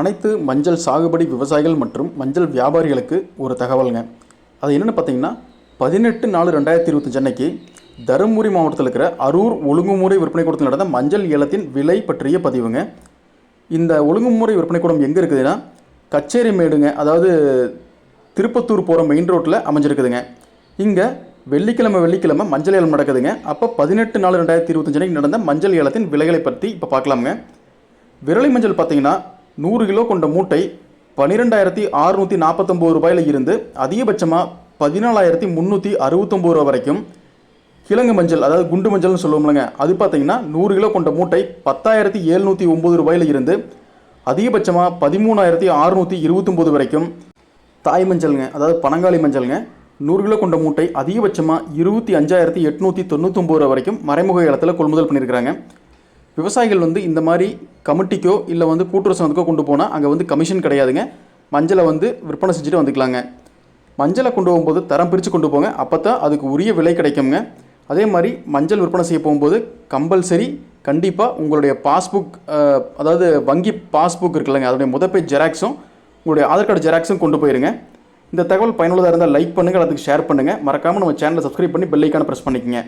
அனைத்து மஞ்சள் சாகுபடி விவசாயிகள் மற்றும் மஞ்சள் வியாபாரிகளுக்கு ஒரு தகவலுங்க. அது என்னென்னு பார்த்தீங்கன்னா பதினெட்டு நாலு ரெண்டாயிரத்தி இருபத்தஞ்சு அன்னைக்கு தருமபுரி மாவட்டத்தில் இருக்கிற அரூர் ஒழுங்குமுறை விற்பனை கூடத்தில் நடந்த மஞ்சள் ஏலத்தின் விலை பற்றிய பதிவுங்க. இந்த ஒழுங்குமுறை விற்பனை கூடம் எங்கே இருக்குதுன்னா கச்சேரி மேடுங்க அதாவது திருப்பத்தூர் போகிற மெயின் ரோட்டில் அமைஞ்சிருக்குதுங்க. இங்கே வெள்ளிக்கிழமை வெள்ளிக்கிழமை மஞ்சள் ஏலம் நடக்குதுங்க. அப்போ பதினெட்டு நாலு ரெண்டாயிரத்தி இருபத்தஞ்சு அன்னைக்கு நடந்த மஞ்சள் ஏலத்தின் விலைகளை பற்றி இப்போ பார்க்கலாமுங்க விரலை மஞ்சள் பார்த்தீங்கன்னா நூறு கிலோ கொண்ட மூட்டை பன்னிரெண்டாயிரத்தி அறுநூற்றி நாற்பத்தொம்போது ரூபாயில் இருந்து அதிகபட்சமாக பதினாலாயிரத்தி முந்நூற்றி அறுபத்தொம்போது ரூபா வரைக்கும் கிழங்கு மஞ்சள் அதாவது குண்டு மஞ்சள்னு சொல்லுவோம்லங்க அது பார்த்தீங்கன்னா நூறு கிலோ கொண்ட மூட்டை பத்தாயிரத்தி எழுநூற்றி ஒம்பது ரூபாயில் இருந்து அதிகபட்சமாக பதிமூணாயிரத்தி அறுநூற்றி இருபத்தொம்போது வரைக்கும் தாய் மஞ்சள்ங்க அதாவது பனங்காளி மஞ்சள்ங்க நூறு கிலோ கொண்ட மூட்டை அதிகபட்சமாக இருபத்தி அஞ்சாயிரத்தி எட்நூற்றி தொண்ணூத்தொம்பது ரூபா வரைக்கும் மறைமுக இடத்துல கொள்முதல் பண்ணியிருக்கிறாங்க விவசாயிகள் வந்து இந்த மாதிரி கமிட்டிக்கோ இல்லை வந்து கூட்டுறவு சங்கத்துக்கோ கொண்டு போனால் அங்கே வந்து கமிஷன் கிடையாதுங்க. மஞ்சளை வந்து விற்பனை செஞ்சுட்டு வந்துக்கலாங்க. மஞ்சளை கொண்டு போகும்போது தரம் பிரித்து கொண்டு போங்க. அப்போ தான் அதுக்கு உரிய விலை கிடைக்குங்க அதே மாதிரி மஞ்சள் விற்பனை செய்ய போகும்போது கம்பல்சரி கண்டிப்பாக உங்களுடைய பாஸ்புக் அதாவது வங்கி பாஸ்புக் இருக்குல்லங்க. அதோடைய முத ஜெராக்ஸும் உங்களுடைய ஆதார் கார்டு ஜெராக்ஸும் கொண்டு போயிருங்க. இந்த தகவல் பயனுள்ளதாக இருந்தால் லைக் பண்ணுங்கள் அதுக்கு ஷேர் பண்ணுங்கள் மறக்காமல் நம்ம சேனலை சப்ஸ்கிரைப் பண்ணி பெல்லைக்கான ப்ரெஸ் பண்ணிக்கங்க.